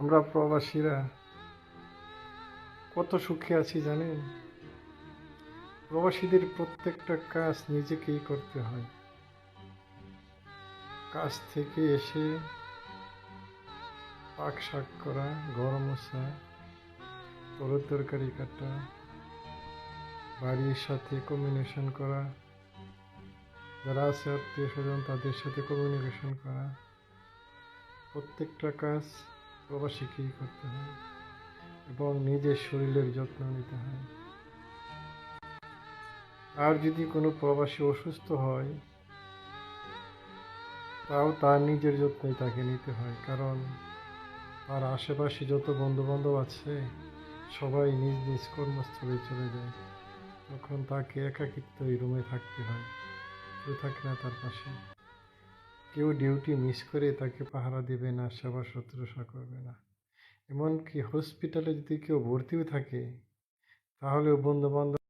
আমরা প্রবাসীরা কত সুখে আছি জানেন? প্রবাসীদের প্রত্যেকটা কাজ নিজেকেই করতে হয়। কাজ থেকে এসে পাক শাক করা, গরম মশা তরুর তরকারি কাটা, বাড়ির সাথে কমিউনিকেশন করা, যারা আছে আত্মীয় স্বজন তাদের সাথে কমিউনিকেশন করা, প্রত্যেকটা কাজ প্রবাসীকেই করতে হয় এবং নিজের শরীরের যত্ন নিতে হয়। আর যদি কোনো প্রবাসী অসুস্থ হয়, তাও তার নিজের যত্নই তাকে নিতে হয়, কারণ তার আশেপাশে যত বন্ধু বান্ধব আছে, সবাই নিজ নিজ কর্মস্থলে চলে যায়। তখন তাকে একাকিত্ব এই রুমে থাকতে হয় কেউ থাকে না তার পাশে। কেউ ডিউটি মিস করে তাকে পাহারা দেবে না, সেবা শত্রুষা করবে না। এমনকি হসপিটালে যদি কেউ ভর্তিও থাকে, তাহলেও বন্ধু বান্ধব